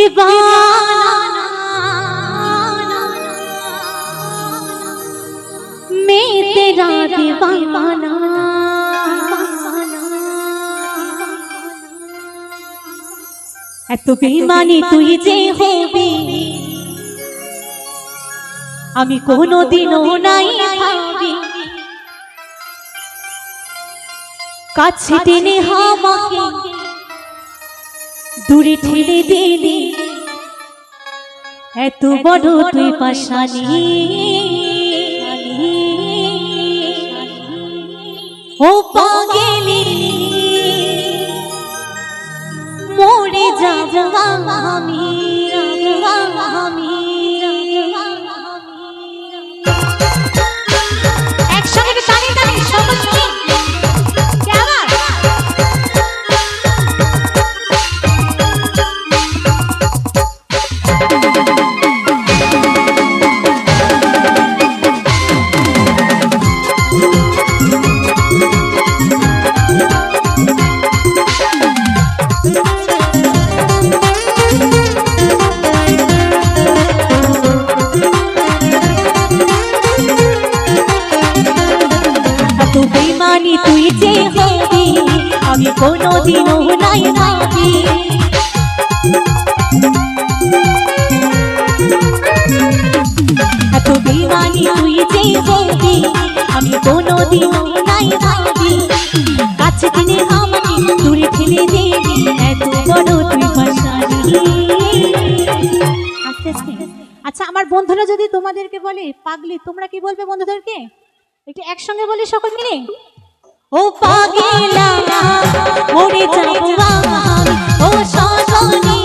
دیوانہ میں تیرا دیوانہ এত বেমানি তুই যে হবি, আমি কোনোদিনও নাই ভাবি। কাছে টেনে হামাকে দূরে ঠেলে দিলি। এত বড় তুই পাশানি ও পাগেলি মরে যাব আমি আমি। আচ্ছা আমার বন্ধুরা যদি তোমাদেরকে বলে, পাগলি, তোমরা কি বলবে বন্ধুদেরকে? একটু একসঙ্গে বলি সকল মিলে? ও পাগেলা মরে যাব আমি। ও সজনী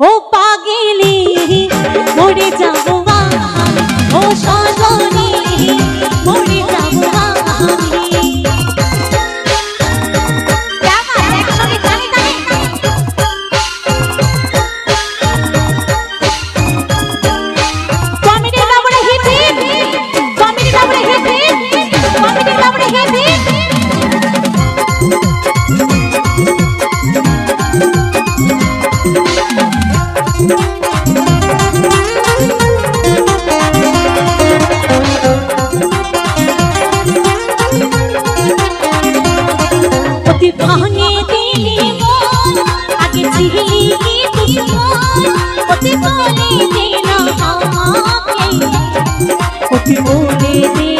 ও অতি বলে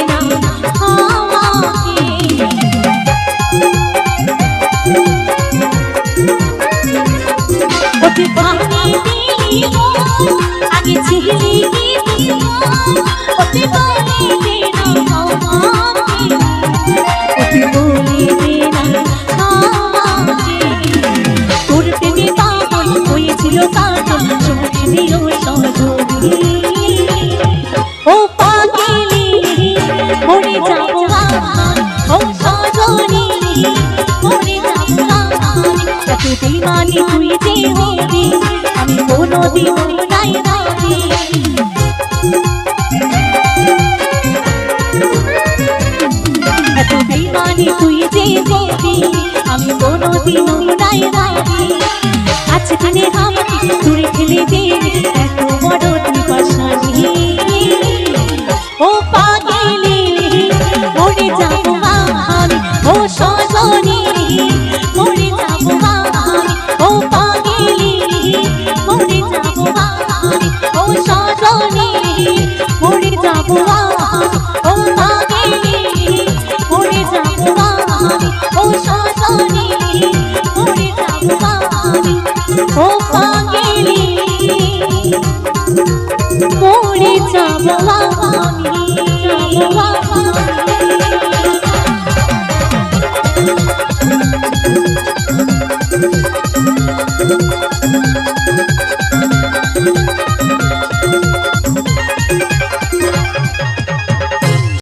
কোনোদিন নাই রাজি এত বেমানি তুই যে যাবি আমি কোনোদিন নাই রাজি আজকে হামাকে তুই খেলে দেবে, এত বড় তুই মরে যাব আমি যাব আমি।